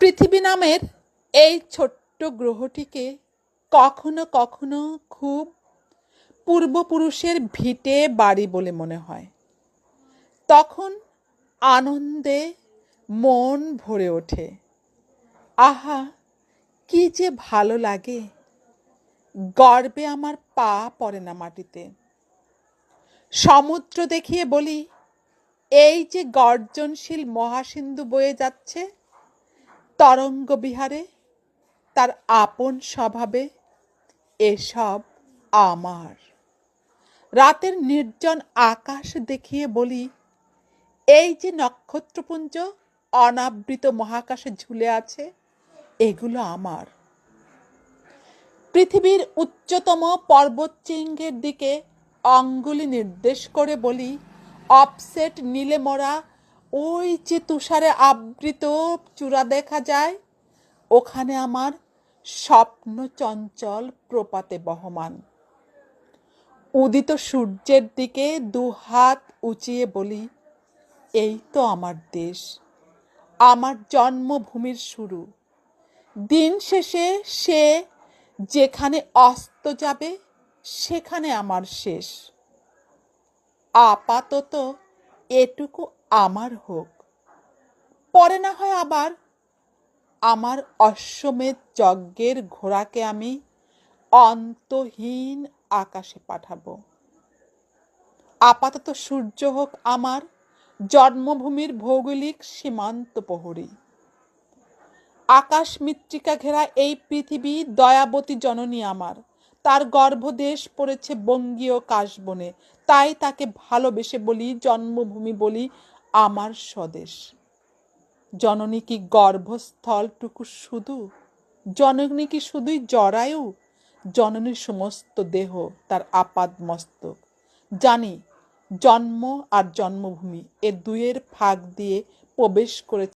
পৃথিবী নামের এই ছোট্ট গ্রহটিকে কখনো কখনো খুব পূর্বপুরুষের ভিটে বাড়ি বলে মনে হয়। তখন আনন্দে মন ভরে ওঠে। আহা, কি যে ভালো লাগে। গর্বে আমার পা পড়ে না মাটিতে। সমুদ্র দেখিয়ে বলি, এই যে গর্জনশীল মহাসিন্ধু বয়ে যাচ্ছে তরঙ্গ বিহারে তার আপন স্বভাবে এসব আমার। রাতের নির্জন আকাশ দেখিয়ে বলি, এই যে নক্ষত্রপুঞ্জ অনাবৃত মহাকাশে ঝুলে আছে, এগুলো আমার। পৃথিবীর উচ্চতম পর্বতশৃঙ্গের দিকে অঙ্গুলি নির্দেশ করে বলি, অফসেট নীলে মরা ওই যে তুষারে আবৃত চূড়া দেখা যায়, ওখানে আমার স্বপ্ন চঞ্চল প্রপাতে বহমান। উদিত সূর্যের দিকে দু হাত উঁচিয়ে বলি, এই তো আমার দেশ, আমার জন্মভূমির শুরু। দিন শেষে সে যেখানে অস্ত যাবে, সেখানে আমার শেষ। আপাতত এটুকু আমার হোক। পরে না হয় আবার আমার অশ্বমেধ যজ্ঞের ঘোড়াকে আমি অন্তহীন আকাশে পাঠাবো। আপাতত সূর্য হোক আমার জন্মভূমির ভৌগোলিক সীমান্ত প্রহরী। আকাশ মৃত্তিকা ঘেরা এই পৃথিবী দয়াবতী জননী আমার। তার গর্ভদেশ পড়েছে বঙ্গীয় কাশবনে। তাই তাকে ভালোবেসে বলি, জন্মভূমি বলি আমার স্বদেশ। জননী কি গর্ভস্থলটুকু শুধু? জননী কি শুধুই জরায়ু? জননীর সমস্ত দেহ তার আপাদ মস্তক। জানি, জন্ম আর জন্মভূমি এ দুয়ের ফাঁক দিয়ে প্রবেশ করে